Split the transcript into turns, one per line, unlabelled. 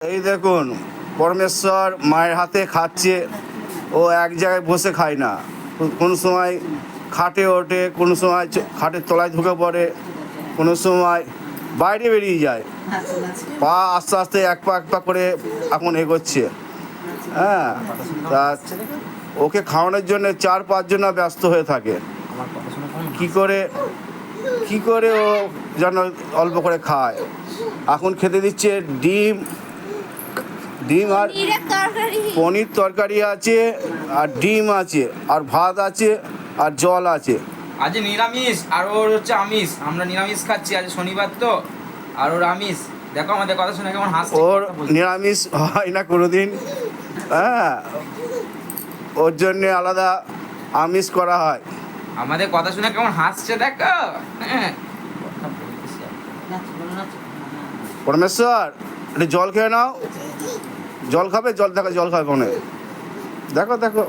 এই দেখুন, পরমেশ্বর মায়ের হাতে খাচ্ছে, ও এক জায়গায় বসে খায় না। কোনো সময় খাটে ওঠে, কোনো সময় খাটের তলায় ঢুকে পড়ে, কোনো সময় বাইরে বেরিয়ে যায়। পা আস্তে আস্তে এক পা এক পা করে এখন এগোচ্ছে। হ্যাঁ তা ওকে খাওয়ানোর জন্য চার পাঁচজন ব্যস্ত হয়ে থাকে। কি করে কি করে ও যেন অল্প করে খায়? এখন খেতে দিচ্ছে ডিম ডিম আর পনির তরকারি আছে আর ডিম আছে আর ভাত আছে আর জল আছে।
আজ নিরামিষ আর ওর হচ্ছে আমিষ। আমরা নিরামিষ খাচ্ছি আজ শনিবার তো আর ওর আমিষ। দেখো আমাদের কথা শুনে কেমন হাসছে।
ওর নিরামিষ হয় না কোনোদিন। হ্যাঁ ওর জন্য আলাদা আমিষ করা হয়।
আমাদের কথা শুনে কেমন হাসছে দেখো। হ্যাঁ।
পরমেশ্বর একটু জল খেয়ে নাও। জল খাবে জল দেখো জল খাবে মনে। দেখো দেখো